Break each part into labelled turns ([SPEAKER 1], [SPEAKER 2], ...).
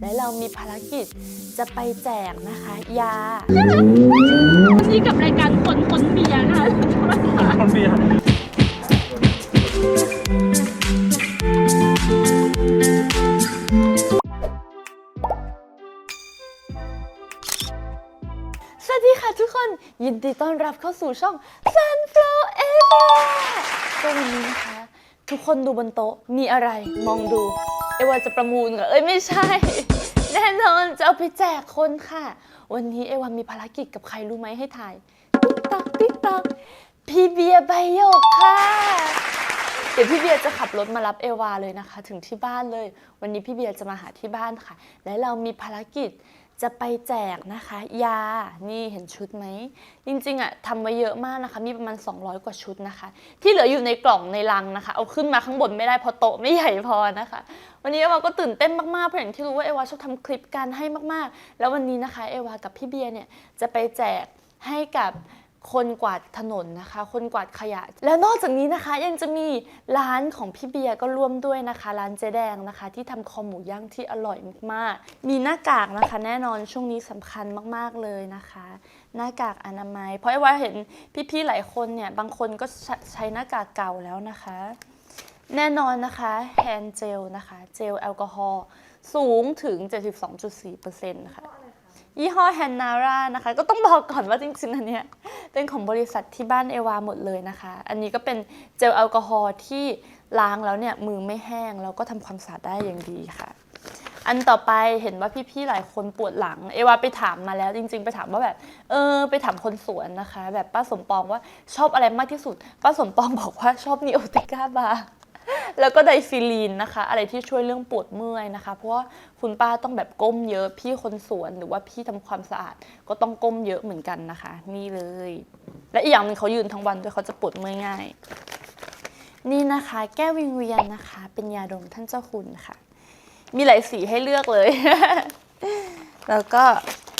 [SPEAKER 1] และเรามีภารกิจจะไปแจกนะคะ ยา
[SPEAKER 2] นี่กับรายการคนคนเบียร์นะคะ
[SPEAKER 3] คนเบียร์
[SPEAKER 1] สวัสดีค่ะทุกคนยินดีต้อนรับเข้าสู่ช่อง Sunflower Eva ก็วันนี้นะคะ ทุกคนดูบนโต๊ะมีอะไรมองดู เอวาจะประมูลเหรอเอ้ยไม่ใช่ แน่นอนจะเอาไปแจกคนค่ะ วันนี้เอวามีภารกิจกับใครรู้ไหมให้ถ่ายติ๊กตอกติ๊กตอกพี่เบียร์ใบหยกค่ะ เดี๋ยวพี่เบียร์จะขับรถมารับเอวาเลยนะคะ ถึงที่บ้านเลย วันนี้พี่เบียร์จะมาหาที่บ้านค่ะ และเรามีภารกิจ จะไปแจกนะคะ ยานี่เห็นชุดไหม จริงๆอะทำไว้เยอะมากนะคะ มีประมาณ 200 กว่าชุดนะคะ ที่เหลืออยู่ในกล่องในลังนะคะ เอาขึ้นมาข้างบนไม่ได้เพราะโต๊ะไม่ใหญ่พอนะคะ วันนี้เอวาก็ตื่นเต้นมากๆเพราะอย่างที่รู้ว่าเอวาชอบทำคลิปการให้มากๆ แล้ววันนี้นะคะเอวากับพี่เบียร์เนี่ยจะไปแจกให้กับ คนกวาดถนนนะคะ คนกวาดขยะ แล้วนอกจากนี้นะคะยังจะมีร้านของพี่เบียร์ก็ร่วมด้วยนะคะ ร้านเจ๊แดงนะคะ ที่ทำคอหมูย่างที่อร่อยมากๆ มีหน้ากากนะคะ แน่นอนช่วงนี้สำคัญมากๆเลยนะคะ หน้ากากอนามัย เพราะว่าเห็นพี่ๆหลายคนเนี่ยบางคนก็ใช้ใช้หน้ากากเก่าแล้วนะคะ แน่นอนนะคะแฮนด์เจลนะคะเจลแอลกอฮอล์สูงถึง 72.4%นะคะ ยี่ห้อแฮนนาร่านะคะ ก็ต้องบอกก่อนว่าจริงๆ อันเนี้ยเป็นของบริษัทที่บ้านเอวาหมดเลยนะคะ อันนี้ก็เป็นเจลแอลกอฮอล์ที่ล้างแล้วเนี่ยมือไม่แห้ง แล้วก็ทำความสะอาดได้อย่างดีค่ะ อันต่อไปเห็นว่าพี่ๆ หลายคนปวดหลัง เอวาไปถามมาแล้ว จริง ๆ ไปถามว่าแบบเออไปถามคนสวนนะคะ แบบป้าสมปองว่าชอบอะไรมากที่สุด ป้าสมปองบอกว่าชอบนีโอติก้าบาร์ แล้วก็ไดฟิลีนนะคะ อะไรที่ช่วยเรื่องปวดเมื่อยนะคะ เพราะว่าคุณป้าต้องแบบก้มเยอะพี่คนสวนหรือว่าพี่ทำความสะอาดก็ต้องก้มเยอะเหมือนกันนะคะ นี่เลย และอีกอย่างหนึ่งเขายืนทั้งวันด้วยเขาจะปวดเมื่อยง่าย นี่นะคะ แก้ววิงเวียนนะคะ เป็นยาดมท่านเจ้าคุณค่ะ มีหลายสีให้เลือกเลย แล้วก็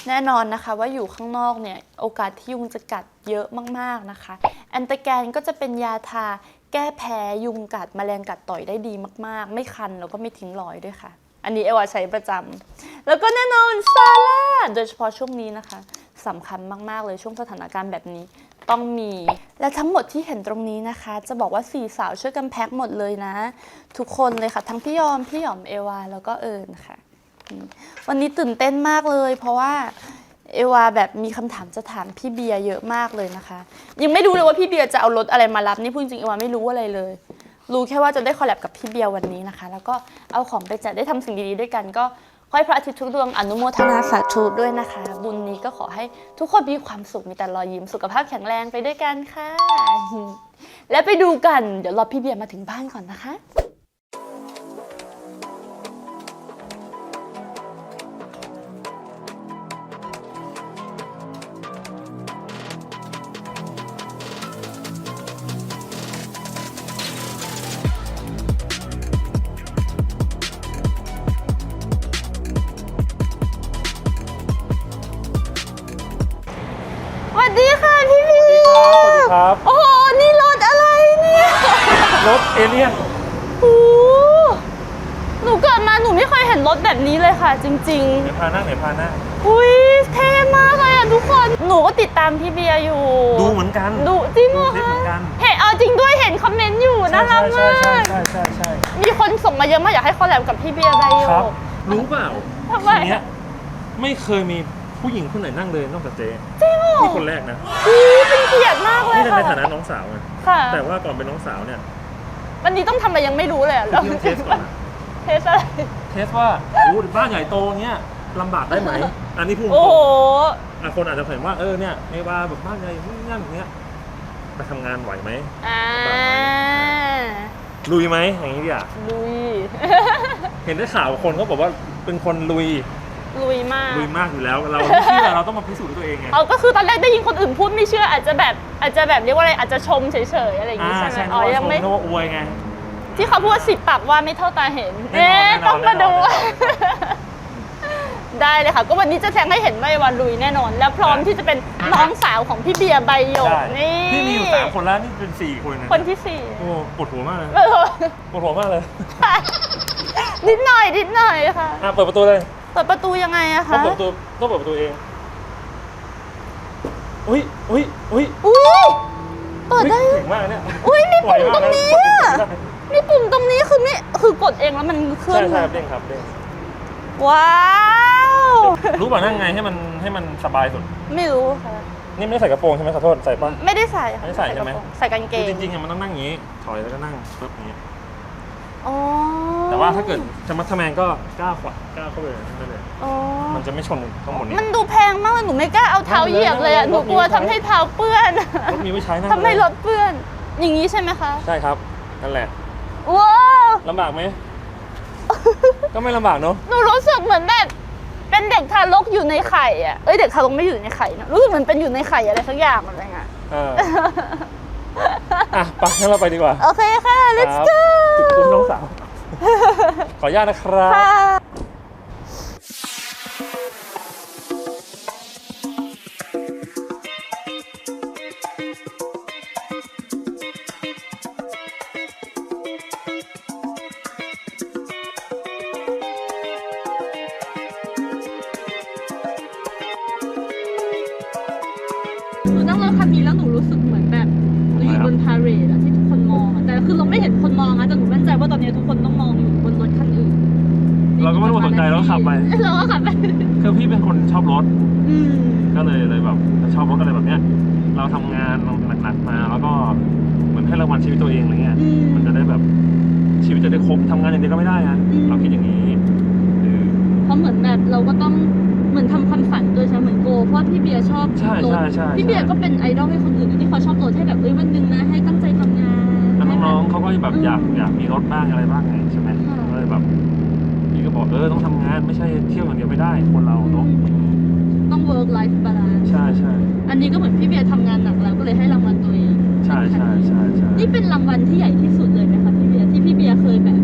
[SPEAKER 1] แน่นอนนะคะว่าอยู่ข้างนอกเนี่ยโอกาสที่ยุงจะกัดเยอะมากๆนะคะ แอนตาแกนก็จะเป็นยาทา แก้แพ้ยุงกัดแมลงกัดต่อยได้ดีมากๆ ไม่คันแล้วก็ไม่ทิ้งรอยด้วยค่ะ อันนี้เอวาใช้ประจำแล้วก็แน่นอนซาร่าโดยเฉพาะช่วงนี้นะคะสำคัญมากๆเลยช่วงสถานการณ์แบบนี้ต้องมี และทั้งหมดที่เห็นตรงนี้นะคะ จะบอกว่าสี่สาวช่วยกันแพ็คหมดเลยนะ ทุกคนเลยค่ะ ทั้งพี่ยอม พี่หยอมเอวา แล้วก็เอิญค่ะ วันนี้ตื่นเต้นมากเลย เพราะว่า เอวาแบบมีคำถามจะถามพี่เบียร์เยอะมากเลยนะคะ ยังไม่รู้เลยว่าพี่เบียร์จะเอารถอะไรมารับนี่พูดจริงเอวาไม่รู้อะไรเลย รู้แค่ว่าจะได้คอลแลบกับพี่เบียร์วันนี้นะคะ แล้วก็เอาของไปแจกได้ทำสิ่งดีๆด้วยกันก็ขอให้พระอาทิตย์ทุกดวงอนุโมทนาสาธุด้วยนะคะ บุญนี้ก็ขอให้ทุกคนมีความสุขมีแต่รอยยิ้มสุขภาพแข็งแรงไปด้วยกันค่ะ และไปดูกันเดี๋ยวรอพี่เบียร์มาถึงบ้านก่อนนะคะ จริง
[SPEAKER 3] เดี๋ยวพานั่งเดี๋ยวพานั่ง
[SPEAKER 1] ๆ อุ้ยเท่มากเลยอะทุกคน หนูก็ติดตามพี่เบียร์อยู่
[SPEAKER 3] ดูเหมือนกัน
[SPEAKER 1] ดูจริงเหรอ
[SPEAKER 3] ดูคลิป
[SPEAKER 1] คะ
[SPEAKER 3] เหมือนกัน
[SPEAKER 1] เห็นเอาจริงด้วยเห็นคอมเมนต์อยู่น่ารัก
[SPEAKER 3] ใช่
[SPEAKER 1] มา
[SPEAKER 3] ใช่
[SPEAKER 1] ก
[SPEAKER 3] ใช่ใช่ใช่ใช่
[SPEAKER 1] มีคนส่งมาเยอะมากอยากให้คอลแลบกับพี่เบียร์ไดโย
[SPEAKER 3] ครับ รู้เปล่า
[SPEAKER 1] ทำไม
[SPEAKER 3] ทีเนี้ยไม่เคยมีผู้หญิงคนไหนนั่งเลยนอกจากเจ๊
[SPEAKER 1] จริงเหรอ
[SPEAKER 3] นี่คนแรกนะ
[SPEAKER 1] อุ๊ยเป็นเกียรติมากเลย
[SPEAKER 3] นี่ใน
[SPEAKER 1] ค่ะ
[SPEAKER 3] ฐานะน้องสาวไง
[SPEAKER 1] ค่ะ
[SPEAKER 3] แต่ว่าก่อนเป็นน้องสาวเนี่ย
[SPEAKER 1] วันนี้ต้องทำอะไรยังไม่รู้เลยอะ
[SPEAKER 3] พี่ต้องเทสก่อนนะ
[SPEAKER 1] เทสอะไร
[SPEAKER 3] เทสว่าโอ้บ้านใหญ่โตเงี้ยลำบากได้ไหม อันนี้พูดตร
[SPEAKER 1] โอ้
[SPEAKER 3] ง
[SPEAKER 1] โห
[SPEAKER 3] ๆอะคนอาจจะเห็นว่าเออเนี่ยไม่ว่าแบบบ้านใหญ่นู่นนั่นอย่างเงี้ยไปทำงานไหวไหม
[SPEAKER 1] อ่า
[SPEAKER 3] ลุยไหมอย่างนี้ดีอะ
[SPEAKER 1] ลุย
[SPEAKER 3] เห็นได้ข่าวคนเขาบอกว่าเป็นคนลุย
[SPEAKER 1] ลุยมาก
[SPEAKER 3] ลุยมากอยู่แล้วเราไม่เชื่อเราต้องมาพิสูจน์ด้วยตัวเองไง
[SPEAKER 1] เอาก็คือตอนแรกได้ยินคนอื่นพูดไม่เชื่ออาจจะแบบอาจจะแบบเรียกว่าอะไรอาจจะชมเฉยๆอะไรอย่าง
[SPEAKER 3] อ่า
[SPEAKER 1] งี้ใช่ไหม
[SPEAKER 3] ใช่
[SPEAKER 1] อ๋อ
[SPEAKER 3] นึกว่า
[SPEAKER 1] ยัง
[SPEAKER 3] ชม
[SPEAKER 1] ไม่
[SPEAKER 3] นึกว่าอวยไง
[SPEAKER 1] ที่เขาพูดว่าสิบปากว่าไม่เท่าตาเห็น
[SPEAKER 3] แน่
[SPEAKER 1] เอ๊ะ
[SPEAKER 3] นอน
[SPEAKER 1] ต้องมาดู
[SPEAKER 3] แน่นอนแน่นอน
[SPEAKER 1] ได้เลยค่ะ ก็วันนี้จะแทงให้เห็นว่าไอ้วันลุยแน่นอน แล้วพร้อมที่จะเป็นน้องสาวของพี่เบียร์ใบหยก
[SPEAKER 3] ได้
[SPEAKER 1] นี่
[SPEAKER 3] พี่มีอยู่สามคนแล้วนี่เป็นสี่คนนะ
[SPEAKER 1] คนที่สี่
[SPEAKER 3] โอ้ปวดหัวมากเลย
[SPEAKER 1] เออ
[SPEAKER 3] ปวดหัวมากเลย
[SPEAKER 1] นิดหน่อยนิดหน่อยค่ะ
[SPEAKER 3] อะเปิดประตูเลย
[SPEAKER 1] เปิดประตูยังไงอะ
[SPEAKER 3] ต้อง
[SPEAKER 1] คะ
[SPEAKER 3] เปิดประตูต้องเปิดประตูเองอุ้ยอุ้ยอุ้ย
[SPEAKER 1] อุ้ยเปิดได้
[SPEAKER 3] ถึงมากเนี่ย
[SPEAKER 1] อุ้ยมีปุ่มตรงนี้อะ
[SPEAKER 3] ไวมากนะ
[SPEAKER 1] มีปุ่มตรงนี้คือไม่คือกดเองแล้วมันเคลื่อ
[SPEAKER 3] ใช่
[SPEAKER 1] น
[SPEAKER 3] ใช่เด้งครับเด้ง
[SPEAKER 1] ว้าว
[SPEAKER 3] รู้ป่ะนั่งไงให้มันให้มันสบายสุด
[SPEAKER 1] ไม่รู้ค่ะ
[SPEAKER 3] นี่ไม่ได้ใส่กระโปรงใช่ไหมขอโทษใส่ป่ะ
[SPEAKER 1] ไม่ได้ใส่ค่ะ
[SPEAKER 3] ไม่ได้ใส่ใช่ไหม
[SPEAKER 1] กระโปรงใส่กางเก
[SPEAKER 3] คืองจริงๆอะมันต้องนั่งอย่างนี้ ถอยแล้วก็นั่งปึ๊บอย่างนี้
[SPEAKER 1] อ๋อ
[SPEAKER 3] แต่ว่าถ้าเกิดจะมัดทะแมงก็ก้าวขวาก้าวเข้าไปเลยได้เลย
[SPEAKER 1] อ๋อ
[SPEAKER 3] มันจะไม่ชนข้างบนนี้
[SPEAKER 1] มันดูแพงมากเลยหนูไม่กล้าเอาเท้าเหยียบเลยอะห
[SPEAKER 3] นั่
[SPEAKER 1] นู
[SPEAKER 3] งเลย
[SPEAKER 1] กลัว
[SPEAKER 3] นั่งเลย
[SPEAKER 1] ทำให้เท้าเปื้อน
[SPEAKER 3] รถมีไว้ใช้นั่ง
[SPEAKER 1] ทำให้
[SPEAKER 3] เลย
[SPEAKER 1] รถเปื้อน อย่างนี้ใช่ไหมคะ
[SPEAKER 3] ใช่ครับ นั่นแหละ
[SPEAKER 1] ว้าว
[SPEAKER 3] ลำบากไหม ก็ไม่ลำบากเนอะ
[SPEAKER 1] หนูรู้สึกเหมือนแบบเป็นเด็กทารกอยู่ในไข่อะเอ้ยเด็กทารกไม่อยู่ในไข่นะรู้สึกเหมือนเป็นอยู่ในไข่อะไรสักอย่างอะไรเงี้ย
[SPEAKER 3] เออ อะไปงั้นเราไปดีกว่า
[SPEAKER 1] โอเคค่ะ let's
[SPEAKER 3] ครับ
[SPEAKER 1] go
[SPEAKER 3] จุดตุ้มน้องสาว ขออนุญาตนะครับ
[SPEAKER 1] ค่ะ
[SPEAKER 2] นใจ
[SPEAKER 3] เราก็ขับไป
[SPEAKER 2] เราก็ขับไป
[SPEAKER 3] คือพี่เป็นคนชอบรถ
[SPEAKER 2] อืม
[SPEAKER 3] ก็เลยเลยแบบชอบรถอะไรแบบเนี้ย เราทำงานเราหนักๆมา แล้วก็เหมือนให้รางวัลชีวิตตัวเองอะไรเงี้ย
[SPEAKER 2] อืม
[SPEAKER 3] มันจะได้แบบชีวิตจะได้ครบทำงานอย่างเดียวก็ไม่ได้อะ
[SPEAKER 2] อืม
[SPEAKER 3] เราคิดอย่างนี้เออ
[SPEAKER 2] เพราะเหมือนแบบเราก็ต้องเหมือนทำความฝันด้วยใช่ไหมเหมือนโก เพราะว่าพี่เบียร์ชอบ
[SPEAKER 3] ใช่
[SPEAKER 2] รถ
[SPEAKER 3] ใช่ใช่
[SPEAKER 2] พี่เบียร์ก็เป็นไอดอลให้คนอื่นที่เขาชอบรถให้แบบเอ้ยวันหนึงนะให้ตั้งใจทำงาน
[SPEAKER 3] แล้วน้องๆเขาก็แบบ
[SPEAKER 2] อืม
[SPEAKER 3] อยากอยากมีรถบ้างอะไรบ้างไงใช่ไหม
[SPEAKER 2] ค่ะ
[SPEAKER 3] ก็เลยแบบพี่ก็ บอกเออต้องทำงานไม่ใช่เที่ยวอย่างเดียวไม่ได้คนเราเนาะ
[SPEAKER 2] ต้อง work life balance
[SPEAKER 3] ใช่ใช่
[SPEAKER 2] อันนี้ก็เหมือนพี่เบียร์ทำงานหนักแล้วก็เลยให้รางวัลตัวเอง
[SPEAKER 3] ใช่ใช่ใช่ใช่
[SPEAKER 2] นี่เป็นรางวัลที่ใหญ่ที่สุดเลยไหมคะพี่เบียร์ที่พี่เบียร์เคยแบบ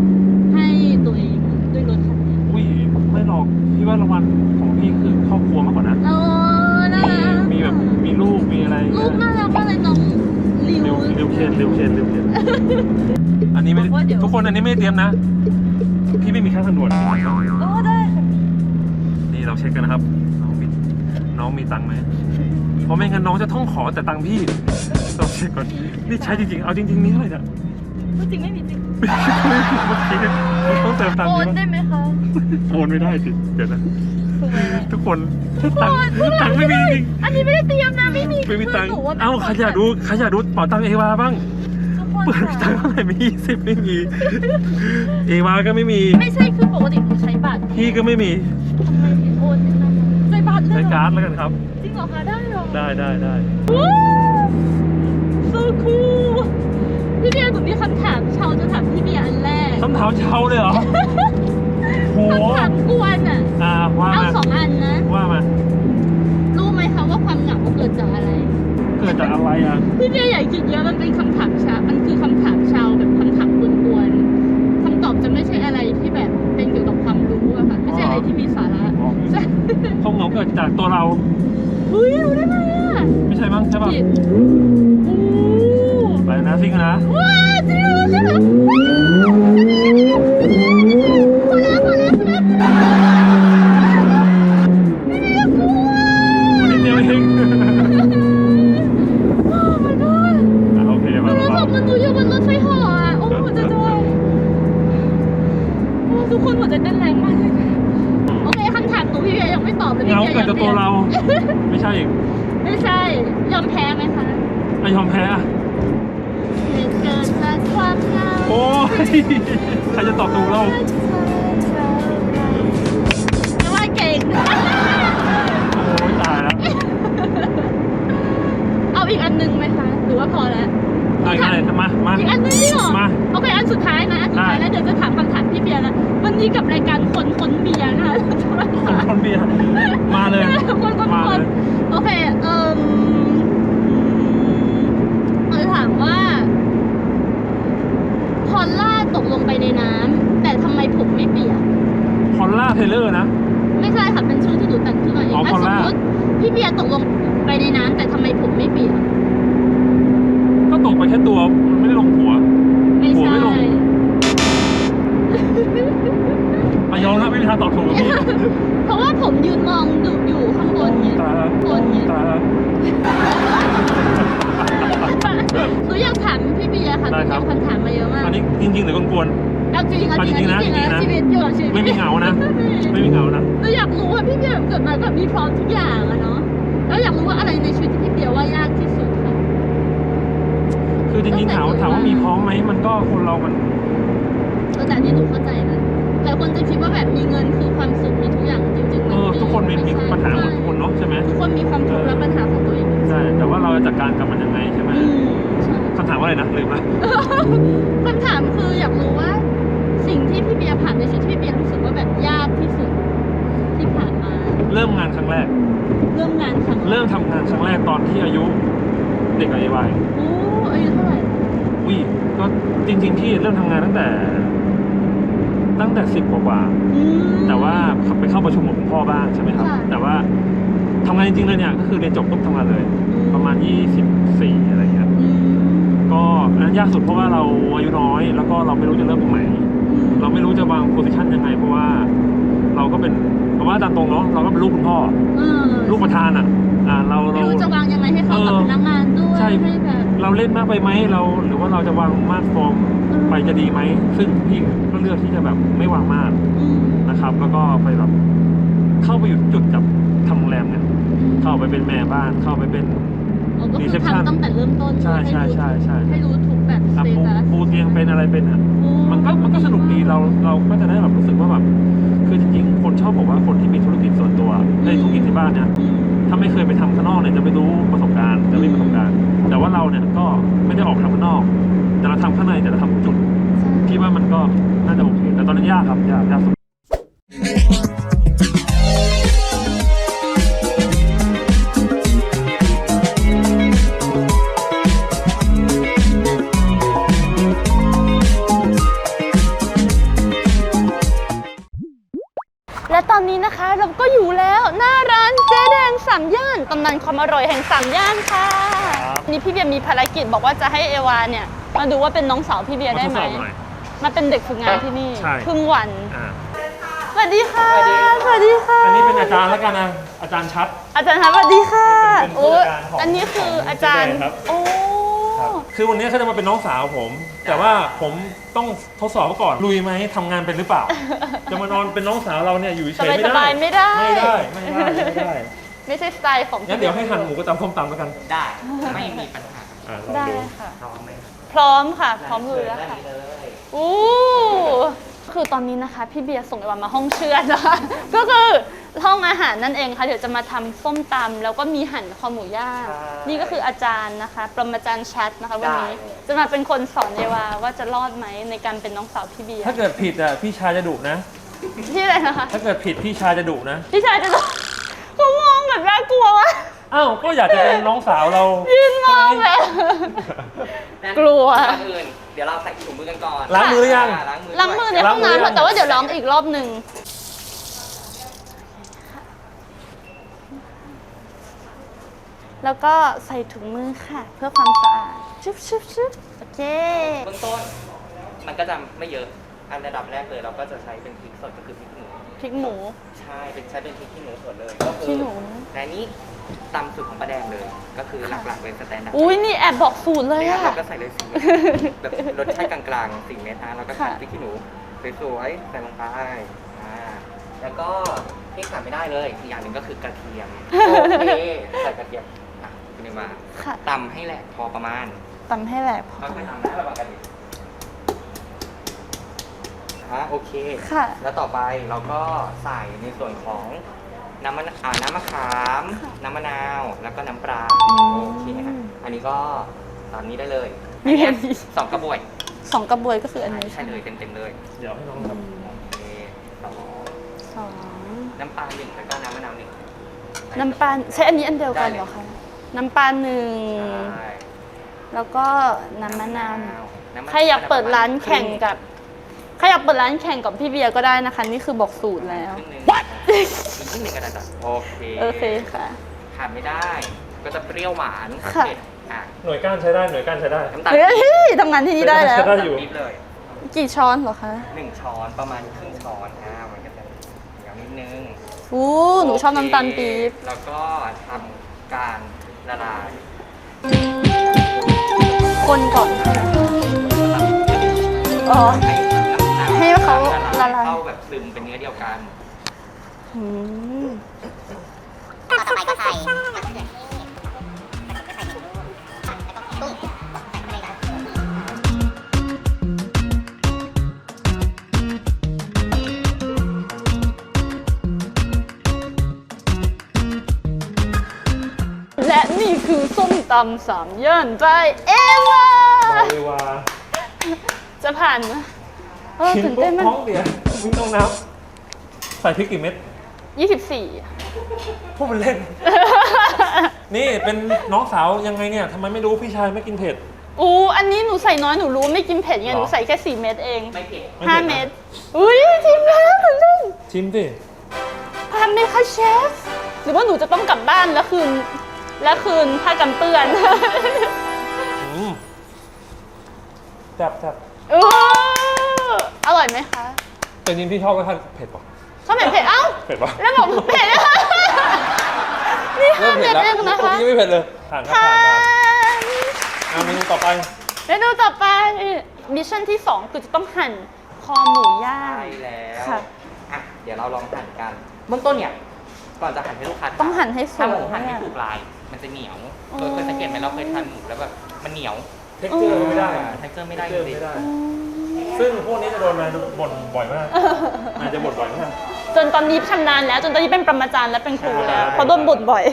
[SPEAKER 2] ให้ตัวเองด้วยรถคันนี้
[SPEAKER 3] อุ้ยไม่หรอกพี่ว่ารางวัลของพี่คือครอบครัวมากกว่านะ
[SPEAKER 2] โอ้น่า
[SPEAKER 3] มี
[SPEAKER 2] รัก
[SPEAKER 3] มีแบบมีลูกมีอะไรอย่าง
[SPEAKER 2] ลู
[SPEAKER 3] เงี้
[SPEAKER 2] ก
[SPEAKER 3] ย
[SPEAKER 2] น่ารักมากเลยน้องลิว
[SPEAKER 3] เร็วเร็วเคนเร็วเคนเร็วเคนอันนี้ไม่ได้
[SPEAKER 2] บอกว่าเดี๋ยว
[SPEAKER 3] ทุกคนอันนี้ไม่ได้เตรียมนะ พี่ไม่มีค่าทางด่วน
[SPEAKER 2] โอ้ได้ค่ะ
[SPEAKER 3] นี่เราเช็คกันนะครับ น้องมีน้องมีตังค์ไหมเพราะไม่งั้นน้องจะท่องขอแต่ตังค์พี่เราเช็คก่อนนี่ใช้จริงๆเอาจริงๆนี่เท่าไหร่เนี่ย
[SPEAKER 2] พูดจริงไม่มีจริง
[SPEAKER 3] เมื่อกี้ต้องเติมตังค์
[SPEAKER 2] โอ
[SPEAKER 3] เย
[SPEAKER 2] น
[SPEAKER 3] อะ
[SPEAKER 2] ได้ไหมคะ
[SPEAKER 3] โอนไม่ได้สิเดี๋ยวนะ
[SPEAKER 2] ถูกไหม
[SPEAKER 3] ทุกคนตังค์ตังค์ไม่มีจริง
[SPEAKER 2] อันนี้ไม่ได้เตรียมนะไม่มี
[SPEAKER 3] ไม่มีตังค์
[SPEAKER 2] คืหนูว่
[SPEAKER 3] เอ้าใครอยากดูใครอยากดูเป๋าตังค์เอวาบ้าง
[SPEAKER 2] ทุก คน
[SPEAKER 3] เปิดตังค์เท่าไหร่ไม่ยี่สิบไม่มีเอวาก็ไม่มี
[SPEAKER 2] ไม่ใช่คือปกติหนูใช้บัตร
[SPEAKER 3] พี่ก็ไม่มี
[SPEAKER 2] ทำไมโอนไม่ได้ใช้บัตรเลย
[SPEAKER 3] ใช้
[SPEAKER 2] เหรอ
[SPEAKER 3] การ์ดแล้วกันครับ
[SPEAKER 2] จริงเหรอคะได้เหรอ
[SPEAKER 3] ได้ได้ได้
[SPEAKER 2] ว้าว so cool พี่เบียร์หนูมีคำถามชาวจะถามพี่เบียร์อันแรก
[SPEAKER 3] คำถามเชาเลยเหรอโห
[SPEAKER 2] คำถามกวนอะ
[SPEAKER 3] อ่าว่า
[SPEAKER 2] เอา
[SPEAKER 3] มา
[SPEAKER 2] สองอันนะ
[SPEAKER 3] ว่ามา
[SPEAKER 2] รู้ไหมคะว่าความเหงาเกิดจากอะไร
[SPEAKER 3] เกิดจากอะไรอะ
[SPEAKER 2] พี่เบียร์ใหญ่คิดเยอะมันเป็นคำถามชาวมัน
[SPEAKER 3] ความเหงาเกิดจากตัวเรา
[SPEAKER 2] เฮ้ยรู้ได้ไงอะ
[SPEAKER 3] ไม่ใช่มั้งใช่ป่ะ
[SPEAKER 2] ผิดโอ้
[SPEAKER 3] ไปนะซิ่งนะ
[SPEAKER 2] ว้าจริงเหรอใช่ไหมพอแล้วพอแล้วพอแล้วไม่ได้กลัว
[SPEAKER 3] นิดเดียวเอง
[SPEAKER 2] โอ้ my god
[SPEAKER 3] อะโอเคมา
[SPEAKER 2] แล้ว
[SPEAKER 3] มา
[SPEAKER 2] แบบมันหนูอยู่บนรถไฟเหออะ โอ้หัวใจจะวายโอ้ทุกคนหัวใจเต้นแรงมากเลยค่ะโอเคคำถามหนูพี่เบียร์ยังไม่ตอบเลย
[SPEAKER 3] เหงา
[SPEAKER 2] พี่บี
[SPEAKER 3] เกิ
[SPEAKER 2] ย
[SPEAKER 3] ด
[SPEAKER 2] ร์
[SPEAKER 3] จากตัวเรา ไม่ใช่อีก
[SPEAKER 2] ไม่ใช่ ยอมแพ้ไหมคะ
[SPEAKER 3] ไอยอมแพ้อะ
[SPEAKER 2] เหตุเกิดจากความเหงา
[SPEAKER 3] โอ้ย ใครจะตอบถูกเรา
[SPEAKER 2] ไม่ว่าเก่ง
[SPEAKER 3] โอ้ยตายแล้ว
[SPEAKER 2] เอาอีกอันหนึงไหมคะ หรือว่าพอแล้ว
[SPEAKER 3] เอาอีกอะไรมา มา
[SPEAKER 2] อีกอันหนึงนี่หรอ
[SPEAKER 3] มา
[SPEAKER 2] โอเค อันสุดท้ายนะ อันสุดท้าย
[SPEAKER 3] ได้
[SPEAKER 2] แล้วเดี๋ยวจะถามคำถามพี่เบียร์แล้ว วันนี้กับรายการคนคนเบียร์นะคะ
[SPEAKER 3] คนเบียร์มาเลย
[SPEAKER 2] คนคน
[SPEAKER 3] มา
[SPEAKER 2] ค
[SPEAKER 3] เล
[SPEAKER 2] น
[SPEAKER 3] ย
[SPEAKER 2] โอเค เอ่มเออถามว่า พอลล่าตกลงไปในน้ำแต่ทำไมผมไม่เปียก
[SPEAKER 3] พอลล่าเทเลอร์นะ
[SPEAKER 2] ไม่ใช่ค่ะ เป็นชื่อที่หนูแต่งขึ้นมาเอง
[SPEAKER 3] อ๋อ
[SPEAKER 2] ถ้าสม
[SPEAKER 3] Paula
[SPEAKER 2] มติพี่เบียร์ตกลงไปในน้ำแต่ทำไมผมไม่เปียก
[SPEAKER 3] ก็ตกไปแค่ตัวมันไม่ได้ลงหัว
[SPEAKER 2] ไม่
[SPEAKER 3] หัว
[SPEAKER 2] ใช่
[SPEAKER 3] ไม่ลง อายอมนะไม่มีทางตอบถูกหรอกพี่
[SPEAKER 2] พ หนูอยากถามพี่เบียร์ค่ะห
[SPEAKER 3] ได้
[SPEAKER 2] นู
[SPEAKER 3] ครับ
[SPEAKER 2] มีคำถามมาเยอะมาก
[SPEAKER 3] อันนี้จริงๆหรือกวน
[SPEAKER 2] เอาจริงเอา
[SPEAKER 3] เอา
[SPEAKER 2] จ
[SPEAKER 3] จริ
[SPEAKER 2] ริง
[SPEAKER 3] งๆนะ
[SPEAKER 2] จริง
[SPEAKER 3] จริงๆนะ
[SPEAKER 2] ชีวิตอยู่กับชีวิต
[SPEAKER 3] ๆไม่มีเหงานะ ไม่มีเหงานะ
[SPEAKER 2] หนูอยากรู้ว่าพี่เบียร์เกิดมาแบบมีพร้อมทุกอย่างอะเนาะแล้วอยากรู้ว่าอะไรในชีวิตที่พี่เบียร์ว่ายากที่สุดคะ
[SPEAKER 3] คือจริงๆถามถามว่ามีพร้อมไหมมันก็คนเรา มัน
[SPEAKER 2] เออแต่อันนี่หนูเข้าใจนะหลายคนจะคิดว่าแบบมีเงินคือความสุขมีทุกอย่างจริงๆ
[SPEAKER 3] เอ
[SPEAKER 2] มัน
[SPEAKER 3] อทุกคนมีมี
[SPEAKER 2] ไใช่
[SPEAKER 3] ปัญหาหมดทุกคนเนาะใช่ไหม
[SPEAKER 2] ทุกคนมีความทุกข์และปัญหาของตัวเอง
[SPEAKER 3] ใช่แต่ว่าเราจะจัดการกับมันยังไงใช่ไหม
[SPEAKER 2] อืมใช่
[SPEAKER 3] คำถามว่าอะไรนะลืมละ
[SPEAKER 2] คำถามคืออยากรู้ว่า สิ่งที่พี่เบียร์ผ่านในชีวิตที่พี่เบียร์รู้สึกว่าแบบยากที่สุดที่ผ่านมา
[SPEAKER 3] เริ่มงานครั้งแรก
[SPEAKER 2] เริ่มงานครั้งแก
[SPEAKER 3] เริ่มทำงานครั้งแรกตอนที่อายุเด็กอายุวัย
[SPEAKER 2] โอ้อายุเท่าไหร่
[SPEAKER 3] วิก็จริงๆที่เริ่มทำงานตั้งแต่ ตั้งแต่สิบกว่าๆ
[SPEAKER 2] อืม
[SPEAKER 3] แต่ว่าไปเข้าประชุมกับคุณพ่อบ้างใช่ไหมครับ
[SPEAKER 2] ค่ะ
[SPEAKER 3] แต่ว่าทำงานจริงๆเลยเนี่ยก็คือเรียนจบปุ๊บทำงานเลย ประมาณ 24 อะไรเงี้ย
[SPEAKER 2] อืม
[SPEAKER 3] ก็อันนั้นยากสุดเพราะว่าเราอายุน้อย แล้วก็เราไม่รู้จะเริ่มตรงไหน เราไม่รู้จะวางโพสิชันยังไง เพราะว่า เราก็เป็นเพราะว่าตามตรงเนาะเราก็เป็นลูกคุณพ่อ
[SPEAKER 2] เออ
[SPEAKER 3] ลูกประธานอะอ่าเรา
[SPEAKER 2] ไม่
[SPEAKER 3] เรา
[SPEAKER 2] รู้จะวางยังไงให้เข้ากับ
[SPEAKER 3] เออ
[SPEAKER 2] พนักงานด้วย
[SPEAKER 3] ใช่
[SPEAKER 2] ให้แบบ
[SPEAKER 3] เราเล่นมากไปไหมเรา หรือว่าเราจะวางมากฟอร์ม
[SPEAKER 2] อืม
[SPEAKER 3] ไปจะดีไหม ซึ่งพี่ก็เลือกที่จะแบบไม่วางมาก
[SPEAKER 2] อืม
[SPEAKER 3] นะครับ แล้วก็ไปแบบเข้าไปอยู่จุดกับทำโรงแรมเนี่ย เข้าไปเป็นแม่บ้าน เข้าไปเป็น
[SPEAKER 2] อ๋อก็คือ
[SPEAKER 3] reception
[SPEAKER 2] ทำตั้งแต่เริ่มต้น
[SPEAKER 3] ใช่ใช่ใช่ใช่
[SPEAKER 2] ให้รู้ทุกแบบส
[SPEAKER 3] อะ
[SPEAKER 2] เต
[SPEAKER 3] ปู
[SPEAKER 2] ตัส
[SPEAKER 3] ปูเตียงเป็นอะไรเป็นอะ มันก็มันก็สนุกดีเราเราก็จะได้แบบรู้สึกว่าแบบคือจริงๆ คนชอบบอกว่าคนที่มีธุรกิจส่วนตัวในธุรกิจที่บ้านเนี่ย
[SPEAKER 2] อืม
[SPEAKER 3] ถ้าไม่เคยไปทำข้างนอกเนี่ยจะไม่รู้ประสบการณ์จะไม่มีประสบการณ์ แต่ว่าเราเนี่ยก็ไม่ได้ออกทำข้างนอก แต่เราทำข้างในแต่เราทำจุดพี่ว่ามันก็น่าจะโอเคแต่ตอนนั้นยากครับยากยากสุด
[SPEAKER 1] และตอนนี้นะคะเราก็อยู่แล้วหน้าร้านเจ๊แดงสามย่านตำนานความอร่อยแห่งสามย่านค่ะนี่พี่เบียร์มีภารกิจบอกว่าจะให้เอวาเนี่ยมาดูว่าเป็นน้องสาวพี่เบียร์
[SPEAKER 3] มา
[SPEAKER 1] ได้
[SPEAKER 3] ทด
[SPEAKER 1] ไหม
[SPEAKER 3] สอบหน่อย
[SPEAKER 1] มาเป็นเด็กฝึกงานที่นี่
[SPEAKER 3] ใช่
[SPEAKER 1] ครึ่งวัน
[SPEAKER 3] อ่า
[SPEAKER 1] สวัสดีค่ะ สวัสดีค่ะ
[SPEAKER 3] อันนี้เป็นอาจารย์แล้วกันนะอาจารย์ชัด
[SPEAKER 1] อาจารย์คะสวัสดีค่ะ
[SPEAKER 3] เป็นผู้
[SPEAKER 1] โอ้
[SPEAKER 3] จัดการของ
[SPEAKER 1] อันนี้คืออาจารย์
[SPEAKER 3] ของเจ๊แดงครับ
[SPEAKER 1] โอ้
[SPEAKER 3] คือวันนี้เขาจะมาเป็นน้องสาวผม แต่ว่าผมต้องทดสอบเขาก่อนลุยไหมทำงานเป็นหรือเปล่า จะมานอนเป็นน้องสาวเราเนี่ยอยู่เฉ
[SPEAKER 1] ส
[SPEAKER 3] ย
[SPEAKER 1] บาย
[SPEAKER 3] ๆไม่
[SPEAKER 1] ส
[SPEAKER 3] ได้
[SPEAKER 1] บายไม่ได้
[SPEAKER 3] ไม่ได้ไม่ได้ไม่ได้
[SPEAKER 1] ไม่ใช่สไตล์ของ
[SPEAKER 3] งั้นเดี๋ยวให้หั่นหมูกระตำส้มตำแล้วกัน
[SPEAKER 4] ได้ ไม่มีปัญหา
[SPEAKER 3] อ่าลอง
[SPEAKER 1] ได้
[SPEAKER 3] ดู
[SPEAKER 1] ค่ะ
[SPEAKER 4] พร้อมไหม
[SPEAKER 1] พร้อมค่ะ พร้อมลุยแล้ว
[SPEAKER 4] ได้
[SPEAKER 1] ค่ะ
[SPEAKER 4] เลย
[SPEAKER 1] อู้คือตอนนี้นะคะ พี่เบียร์ส่งไอวันมาห้องเชือดนะคะ ก็คือ ห้องอาหารนั่นเองค่ะเดี๋ยวจะมาทำส้มตำแล้วก็มีหั่นคอหมูย่างนี่ก็คืออาจารย์นะคะปรมาจารย์ชัดนะคะวันนี้จะมาเป็นคนสอนเอวาว่าจะรอดไหมในการเป็นน้องสาวพี่เบียร์
[SPEAKER 3] ถ้าเกิดผิดอะพี่ชายจะดุนะ
[SPEAKER 1] ที่อะไรนะคะ
[SPEAKER 3] ถ้าเกิดผิดพี่ชายจะดุนะ
[SPEAKER 1] พี่ชายจะต้องเขามองแบบน่ากลัววะ
[SPEAKER 3] อ้าวก็อยากจะเป็นน้องสาวเรา
[SPEAKER 1] ยืนมองแบบกลัว
[SPEAKER 4] ก่อนอื่นเดี๋ยวเราใส่ถุงมือกันก่อน
[SPEAKER 3] ล้างมือหรือยังา
[SPEAKER 4] ล้างมือ
[SPEAKER 1] ล้างมือใน
[SPEAKER 4] ก่
[SPEAKER 1] ห้องน้ำ
[SPEAKER 3] ล้างมือ
[SPEAKER 1] ค่ะแต่ว่าเดี๋ยวร้องอีกรอบหนึ่ง แล้วก็ใส่ถุงมือค่ะ เพื่อความสะอาดชึบชึบชึบโอเค
[SPEAKER 4] เบื้องต้นมันก็จะไม่เยอะ อันระดับแรกเลย เราก็จะใช้เป็นพริกสดก็คือพริกหนู
[SPEAKER 1] พริกหมู
[SPEAKER 4] ใช่เป็นใช้เป็นพริกขี้หนูสดเลยก็คื
[SPEAKER 1] ขี้หนู
[SPEAKER 4] และนี้ตำสูตรของป้าแดงเลย ก็คือหลักๆเลยสแตนดาร์ด
[SPEAKER 1] อุ้ยนี่แอบบอกสูตรเลย
[SPEAKER 4] เนี่ย
[SPEAKER 1] อะ
[SPEAKER 4] เราก็ใส่เลยสี่เม็ดแบบรสชาติกลางๆสี่เม็ดนะเราก็ใส่
[SPEAKER 1] ค่ะ
[SPEAKER 4] พริกขี้หนูสวยๆใส่ลงไปอ่าแล้วก็ที่ขาดไม่ได้เลยอีกอย่างหนึ่งก็คือกระเทียมโอเคใส่กระเทียมอะ คุณเอมา
[SPEAKER 1] ค่ะ
[SPEAKER 4] ตำให้แหละพอประมาณ
[SPEAKER 1] ตำให้แหลกพอ
[SPEAKER 4] ค่อยๆทำนะระวังกันดิฮะโอเค
[SPEAKER 1] ค่ะ
[SPEAKER 4] แล้วต่อไปเราก็ใส่ในส่วนของน้ำมะนอ่าน้ำมะขามน้ำมะนาว แล้วก็น้ำปลา
[SPEAKER 1] อืม
[SPEAKER 4] โอเคฮะอันนี้ก็ตามนี้ได้เลย
[SPEAKER 1] มีแค่นี้
[SPEAKER 4] สองกระบวย
[SPEAKER 1] สองกระบวยก็คืออันนี้
[SPEAKER 4] ใช่เลยเต็มๆเลย
[SPEAKER 3] เดี๋ยวให้น้องท
[SPEAKER 4] โอเคสอง
[SPEAKER 1] สอง
[SPEAKER 4] น้ำปลาหนึ่งแล้วก็น้ำมะนาวหนึ่ง
[SPEAKER 1] น้ำปลาใช้อันนี้อันเดียวกันเหรอคะ น้ำปลาหนึ่ง
[SPEAKER 4] ใช่
[SPEAKER 1] แล้วก็น้ำมะนาวหนึ่ง
[SPEAKER 4] น้ำมะนว
[SPEAKER 1] ใครอยากเปิดร้านแข่งกับใครอยากเปิดร้านแข่งกับพี่เบียร์ก็ได้นะคะ นี่คือบอกสูตรแล้ว
[SPEAKER 4] ครึ่งหนึ่งอีกครึ่งหนึ่งก็ได้จ้ะโอเค
[SPEAKER 1] โอเคค่ะ
[SPEAKER 4] ขาดไม่ได้ ก็จะเปรี้ยวหวาน
[SPEAKER 1] ค่ะ
[SPEAKER 4] เผ็ดอะำ
[SPEAKER 3] หน่วยก้านใช้ได้หน่วยก้านใช้ได้
[SPEAKER 4] น้ำตาล
[SPEAKER 1] เฮ้ยทำงานที่นี่ได้แล้ว
[SPEAKER 3] ใช้ได้อยู่
[SPEAKER 4] ปี๊บเลย
[SPEAKER 1] กี่ช้อนเหรอคะ
[SPEAKER 4] หนึ่งช้อนประมาณครึ่งช้อนอ่ามันก็จะเหนียวนิดนึง
[SPEAKER 1] อู้หนูชอบน้ำตาลปี๊บ
[SPEAKER 4] โอเคแล้วก็ทการ ละลาย
[SPEAKER 1] คนก่อน อ๋อ
[SPEAKER 4] ให้น้ำ
[SPEAKER 1] ให้เขาละลาย
[SPEAKER 4] เข้าแบบซึมเป็นเนื้อเดียวกัน
[SPEAKER 1] อืม
[SPEAKER 5] ต่อไปก็ใส่
[SPEAKER 1] คือส้มตำสามย่านใจเอวา
[SPEAKER 3] บอกเลยว่า
[SPEAKER 1] จะผ่านไหมเออ
[SPEAKER 3] กิน
[SPEAKER 1] ตื่น
[SPEAKER 3] ปุ๊บ
[SPEAKER 1] เต้นมาก
[SPEAKER 3] ท้องเสียวิ่งต้องน้ำใส่พริกกี่เม็ด
[SPEAKER 1] ยี่สิบสี่
[SPEAKER 3] พวกมันเล่น นี่เป็นน้องสาวยังไงเนี่ยทำไมไม่รู้พี่ชายไม่กินเผ็ด
[SPEAKER 1] อู้อันนี้หนูใส่น้อยหนูรู้ไม่กินเผ็ดไง
[SPEAKER 3] หรอ
[SPEAKER 1] หนูใส่แค่สี่เม็ดเอง
[SPEAKER 4] ไม่เผ็ด
[SPEAKER 3] ไม่
[SPEAKER 1] ห้า
[SPEAKER 3] เผ็ดนะ
[SPEAKER 1] เม็ดอุ้ยชิมแล้วตื่นเต้น
[SPEAKER 3] ชิมสิ
[SPEAKER 1] ผ่านไหมคะเชฟหรือว่าหนูจะต้องกลับบ้านแล้วคืน แล้วคืนผ้ากันเปื้อน
[SPEAKER 3] อืมจับจับ
[SPEAKER 1] เอออร่อยไหมคะ
[SPEAKER 3] แต่จริงๆพี่ชอบก็ทานเผ็ดป่ะ
[SPEAKER 1] ชอบเผ็ดเผ็ดเอ้า
[SPEAKER 3] เผ็ดป่ะ
[SPEAKER 1] แล้วบอกเผ็ดนะคะนี่ห้าเม็ดเองนะ
[SPEAKER 3] ปก
[SPEAKER 1] คะ
[SPEAKER 3] ติไม่เผ็ดเลยผ่านครับ
[SPEAKER 1] ผ่า
[SPEAKER 3] ผ่านผ่าน
[SPEAKER 1] น
[SPEAKER 3] อะเมนูต่อไป
[SPEAKER 1] เมนูต่อไปมิชชั่นที่ 2 คือจะต้องหั่นคอหมูย่าง
[SPEAKER 4] ใช่แล้ว
[SPEAKER 1] ค่ะ
[SPEAKER 4] อะ เดี๋ยวเราลองหั่นกัน เบื้องต้นเนี่ย ก่อนจะหั่นให้ลูกค้าทาน
[SPEAKER 1] ต้องหั่นให้สวย
[SPEAKER 4] ถ้าหมูหั่นไม่ถูกลาย มันจะเหนียว
[SPEAKER 1] อ๋อ
[SPEAKER 4] เคยเคยสังเกตไหมเราเคยทานหมูแล้วแบบมันเหนียว
[SPEAKER 3] เท็กเจอร์ไม่ได้
[SPEAKER 4] เทคเจอร์ไม่ได้
[SPEAKER 3] เท็ก
[SPEAKER 4] จ
[SPEAKER 3] เจอร์
[SPEAKER 4] ริง
[SPEAKER 3] ไม่ได้ ซึ่งพวกนี้จะโดนมาบ่นบ่อยมากนายจะบ่นบ่อยมาก
[SPEAKER 1] จนตอนนี้ชำนาญแล้ว จนตอนนี้เป็นประมาจารย์และเป็นครูแล้ว
[SPEAKER 3] ใช่
[SPEAKER 1] เพราะโดนบ่นบ่อย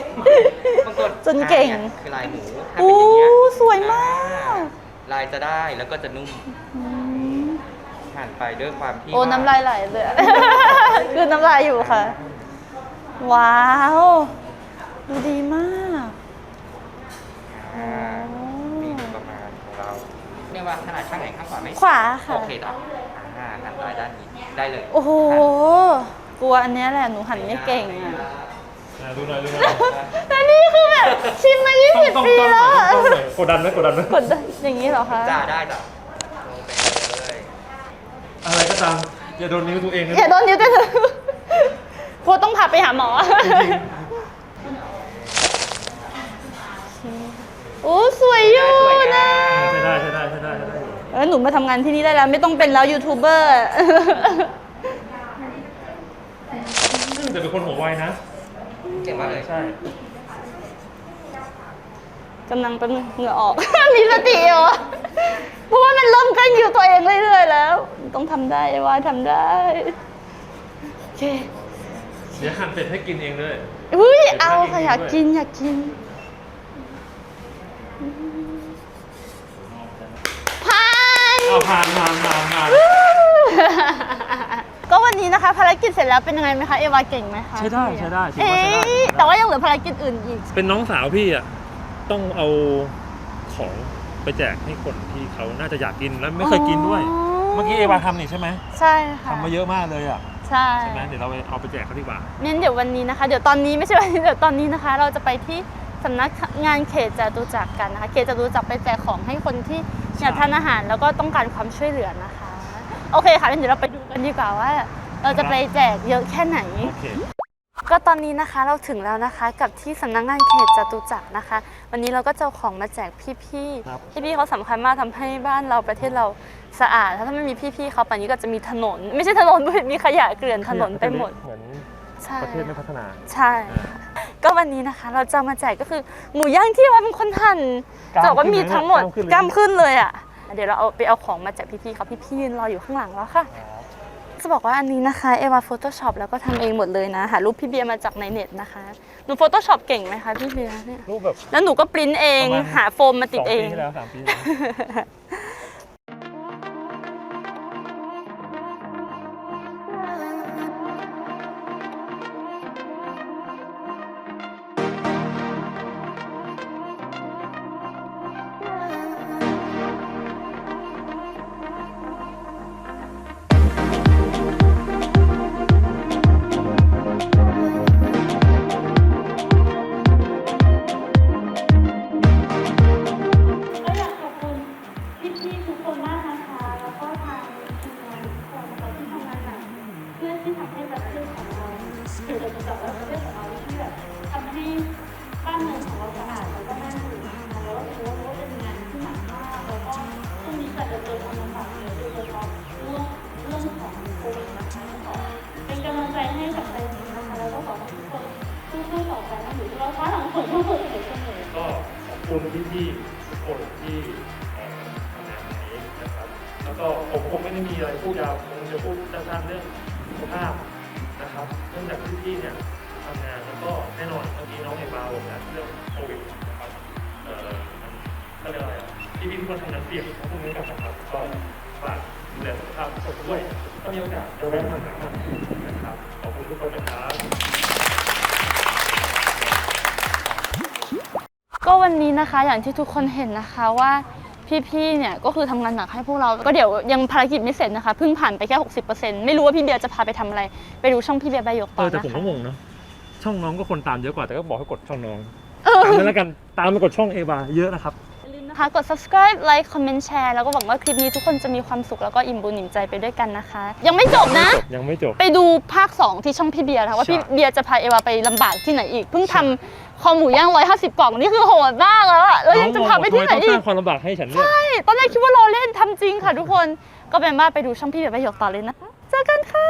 [SPEAKER 4] บางตัว
[SPEAKER 1] จนเก่ง
[SPEAKER 4] อะนี่ยคือลายหมูถ้า
[SPEAKER 1] อู้
[SPEAKER 4] เป็นอย่างเงี้ย
[SPEAKER 1] สวยมาก
[SPEAKER 4] ลายจะได้แล้วก็จะนุ่มหั่นไปด้วยความที่
[SPEAKER 1] โอ้
[SPEAKER 4] ว่
[SPEAKER 1] น้ำลายไหลเลยอะ คือน้ำลายอยู่ค่ะ ว้าว ดูดีมาก
[SPEAKER 4] อ่านี่คือประมาณของเราเรียกว่าขนาดข้างไหนข้างขวาไหม
[SPEAKER 1] ขวาค่ะ
[SPEAKER 4] โอเคจ้ะอ่าหั่นลายด้านนี้ได้เลย
[SPEAKER 1] โอ้โห กลัวอันเนี้ยแหละ หนูหั่นไม่เก่งอะ
[SPEAKER 3] อะดูหน่อยดูหน่อย
[SPEAKER 1] แต่นี่คือแบบชิมมา
[SPEAKER 3] ต้องต้อง
[SPEAKER 1] 20 ปี
[SPEAKER 3] ต้อง
[SPEAKER 1] แล้วอะ
[SPEAKER 3] ต้องหน่อยกดดันไหมกดดันไหม
[SPEAKER 1] กดดันอย่างนี้เหรอคะ
[SPEAKER 4] จ้าได้จ้ะลงไปเลย
[SPEAKER 3] อะไรก็ตามอย่าโดนนิ้วตัวเองนะ
[SPEAKER 1] อย่าโดนนิ้วเต้นโพสต้องพาไปหาหมอ
[SPEAKER 3] จริง
[SPEAKER 1] โอ้สวยอยู่นะ
[SPEAKER 3] ใช่ได้ใช่ได้ใช่ได้ใช่ได้อยู่
[SPEAKER 1] เออหนูมาทำงานที่นี่ได้แล้ว ไม่ต้องเป็นแล้วยูทูบเบอร์
[SPEAKER 3] แต่เป็นคนหัวไวนะ
[SPEAKER 4] เก่งมากเลย
[SPEAKER 3] ใช่
[SPEAKER 1] กำลังเป็นงเหงื่อออก มีสติเหรอเพราะว่ามันเริ่มใกล้นิ้วตัวเองเรื่อยๆแล้ว ต้องทำได้ว่าทำได้ โอเค
[SPEAKER 3] เดี๋ยวหั่นเสร็จให้กินเองด้วย
[SPEAKER 1] อุ้ย
[SPEAKER 3] เดี๋ยว
[SPEAKER 1] เอา
[SPEAKER 3] ให้
[SPEAKER 1] ค่ะ
[SPEAKER 3] กิน
[SPEAKER 1] อยาก
[SPEAKER 3] ด้วย
[SPEAKER 1] กินอยากกินผ่าน
[SPEAKER 3] เอาผ่านผ่านผ่านผ่าน
[SPEAKER 1] ก็วันนี้นะคะภารกิจเสร็จแล้วเป็นยังไงไหมคะเอวาเก่งไหมคะ
[SPEAKER 3] ใช้ได้ใช้ได้ถือ
[SPEAKER 1] เอ๊
[SPEAKER 3] ว่าใช้ได้ะ
[SPEAKER 1] แต่ว่ายังเหลือภารกิจอื่นอีก
[SPEAKER 3] เป็นน้องสาวพี่อะต้องเอาของไปแจกให้คนที่เขาน่าจะอยากกินแล้วไม่เคยกินด้วย
[SPEAKER 1] อ๋อ
[SPEAKER 3] เมื่อกี้เอวาทำนี่ใช่ไหม
[SPEAKER 1] ใช่ค่ะ
[SPEAKER 3] ทำมาเยอะมากเลยอะ
[SPEAKER 1] ใช่
[SPEAKER 3] ใช่ไหมเดี๋ยวเราไปเอาไปแจกเขาดีกว่า
[SPEAKER 1] งั้นเดี๋ยววันนี้นะคะ เดี๋ยวตอนนี้ไม่ใช่วันนี้เดี๋ยวตอนนี้นะคะ เราจะไปที่สำนักงานเขตจตุจักรกันนะคะ เขตจตุจักรไปแจกของให้คนที่ อยากทานอาหารแล้วก็ต้องการความช่วยเหลือนะคะ โอเคค่ะงั้นเดี๋ยวเราไปดูกันดีกว่าว่า เราจะไปแจกเยอะแค่ไหน
[SPEAKER 3] โอเค
[SPEAKER 1] ก็ตอนนี้นะคะเราถึงแล้วนะคะกับที่สำนักงานเขตจตุจักรนะคะ วันนี้เราก็จะเอาของมาแจกพี่
[SPEAKER 3] ครับ
[SPEAKER 1] ๆพี่ๆเขาสำคัญมากทำให้บ้านเราประเทศเราสะอาด ถ้าไม่มีพี่ๆเขาป่านนี้ก็จะมีถนน ไม่ใช่ถนนด้วยมีขยะเกลื่อนถนนไปหมด
[SPEAKER 3] เหมือน
[SPEAKER 1] ใช่
[SPEAKER 3] ประเทศไม่พัฒนา
[SPEAKER 1] ใช่ค่ะก็วันนี้นะคะ เราจะมาแจกก็คือหมูย่างที่ว่าเป็นคนหั่น
[SPEAKER 3] กล้าม
[SPEAKER 1] จะบอกว่ามีทั้งหมด
[SPEAKER 3] ขึ้นเลย
[SPEAKER 1] กล้ามขึ้นเลยอะ เดี๋ยวเราเอาไปเอาของมาแจกพี่ๆเขาพี่ๆยืนรออยู่ข้างหลังแล้วค่ะ จะบอกว่าอันนี้นะคะเอวา Photoshop แล้วก็ทำเองหมดเลยนะหารูปพี่เบียร์มาจากในเน็ตนะคะ หนู Photoshop เก่งไหมคะพี่เบียร์เนี่ย
[SPEAKER 3] รูปแบบ
[SPEAKER 1] แล้วหนูก็ปริ้นเอง
[SPEAKER 3] ประมาณ
[SPEAKER 1] หาโฟมมาติด
[SPEAKER 3] สอง
[SPEAKER 1] เอ
[SPEAKER 3] ปี
[SPEAKER 1] ง
[SPEAKER 3] ที่แล้วสามปีที่แล้ว
[SPEAKER 6] ก็ผม
[SPEAKER 3] คงไม่ได้มีอะไรพูดยาวผมจะพูดสั้นๆเรื่องสุขภาพนะครับเนื่องจากพี่เนี่ยทำงานแล้วก็แน่นอนเมื่อกี้น้องเอกบาบอกแล้วเรื่องโควิดนะครับเอ่อก็เรียกอะไรอะพี่ทุกคนทำงานเสี่ยงทั้งพวกนี้กับนะครับก็ฝากดูแลสุขภาพทุกคนด้วยถ้ามีโอกาสจะแวะมาหาันนะครับขอบคุณทุกคนนะครับ
[SPEAKER 1] ก็วันนี้นะคะอย่างที่ทุกคนเห็นนะคะว่า พี่ๆเนี่ยก็คือทำงานหนักให้พวกเราก็เดี๋ยวยังภารกิจไม่เสร็จนะคะเพิ่งผ่านไปแค่ 60%ไม่รู้ว่าพี่เบียร์จะพาไปทำอะไร ไปดูช่องพี่เบียร์ใบหยก
[SPEAKER 3] เอ
[SPEAKER 1] ต่อ
[SPEAKER 3] อแต่
[SPEAKER 1] นะ
[SPEAKER 3] ผมก็
[SPEAKER 1] คะ
[SPEAKER 3] งงนะช่องน้องก็คนตามเยอะกว่าแต่ก็บอกให้กดช่องน้องตามนั้นแล้วกันตามมากดช่องเอบาเยอะนะครับ
[SPEAKER 1] อย่าลืม นะคะ กด subscribe like comment share แล้วก็หวังว่าคลิปนี้ทุกคนจะมีความสุขแล้วก็อิ่มบุญอิ่มใจไปด้วยกันนะคะ ยังไม่จบนะ
[SPEAKER 3] ยังไม่จบ
[SPEAKER 1] ไปดูภาค 2 ที่ช่องพี่เบียร์นะคะว่า
[SPEAKER 3] ใช่
[SPEAKER 1] พี่เบียร์จะพาเอวาไปลำบากที่ไหนอีกเพิ่งทำคอหมูย่าง 150 กล่องนี่คือโหดมากแล้วอะแล้วยังจะพาไปที่ไหน
[SPEAKER 3] น้องบก
[SPEAKER 1] อี
[SPEAKER 3] ทำมต้องสร้ากงความลำบากให้ฉันเนี่ย
[SPEAKER 1] ใช่ ตอนแรกคิดว่าเราเล่นทำจริงค่ะทุกคน ก็เป็นว่าไปดูช่องพี่เบียร์ใบหยกต่อเลยนะคะ เจอกันค่ะ